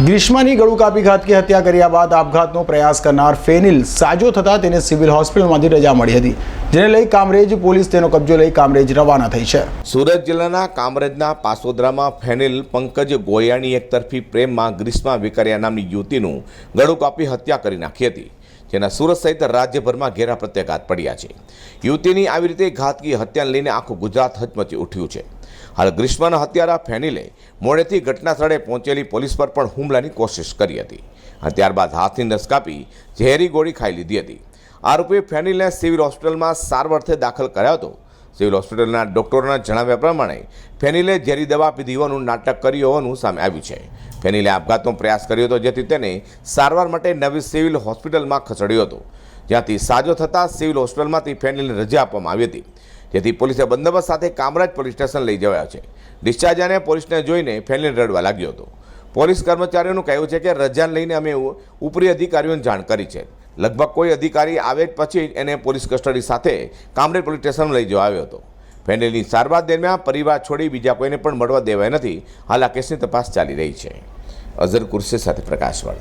ગ્રીષ્માની ગળું કાપી ઘાતકી હત્યા કર્યા બાદ આપઘાતનો પ્રયાસ કરનાર ફેનિલ સાજો થતાં તેને સિવિલ હોસ્પિટલમાંથી રજા મળી હતી, જેને લઈ કામરેજ પોલીસ તેનો કબજો લઈ કામરેજ રવાના થઈ છે. સુરત જિલ્લાના કામરેજના પાસોદરામાં ફેનિલ પંકજ ગોયાણી એકતરફી પ્રેમમાં ગ્રીષ્મા વિકરિયા નામની યુવતીનું ગળું કાપી હત્યા કરી નાખી હતી. જેના સુરત સહિત રાજ્યભરમાં ઘેરા પ્રત્યાઘાત પડ્યા છે. યુવતીની આવી રીતે ઘાતકી હત્યાને લઈને આખું ગુજરાત હચમચી ઉઠ્યું છે. હાલ ગ્રીષ્માના હત્યારા ફેનિલે મોડેથી ઘટના સ્થળે પહોંચેલી પોલીસ પર પણ હુમલાની કોશિશ કરી હતી અને ત્યારબાદ હાથની નસ કાપી ઝેરી ગોળી ખાઈ લીધી હતી. આરોપીએ ફેનિલને સિવિલ હોસ્પિટલમાં સારવારથી દાખલ કર્યો હતો. સિવિલ હોસ્પિટલના ડોક્ટરોના જણાવ્યા પ્રમાણે ફેનિલે ઝેરી દવા પીધી હોવાનું નાટક કર્યું હોવાનું સામે આવ્યું છે. ફેનિલે આપઘાતનો પ્રયાસ કર્યો હતો જેથી તેને સારવાર માટે નવી સિવિલ હોસ્પિટલમાં ખસેડ્યો હતો. જ્યાંથી સાજો થતાં સિવિલ હોસ્પિટલમાંથી ફેનિલને રજા આપવામાં આવી હતી. જેથી પોલીસે બંદોબસ્ત સાથે કામરાજ પોલીસ સ્ટેશન લઈ જવાયા છે. ડિસ્ચાર્જ અને પોલીસને જોઈને ફેનિલ રડવા લાગ્યો હતો. પોલીસ કર્મચારીઓનું કહેવું છે કે રજાને લઈને અમે ઉપરી અધિકારીઓને જાણ કરી છે. લગભગ કોઈ અધિકારી આવે જ પછી એને પોલીસ કસ્ટડી સાથે કામરેજ પોલીસ સ્ટેશન લઈ જવા આવ્યો હતો. ફેનિલની સારવાર દરમિયાન પરિવાર છોડી બીજા કોઈને પણ મળવા દેવાય નથી. હાલ આ કેસની તપાસ ચાલી રહી છે. અઝર કુરશે સાથે પ્રકાશવાળા.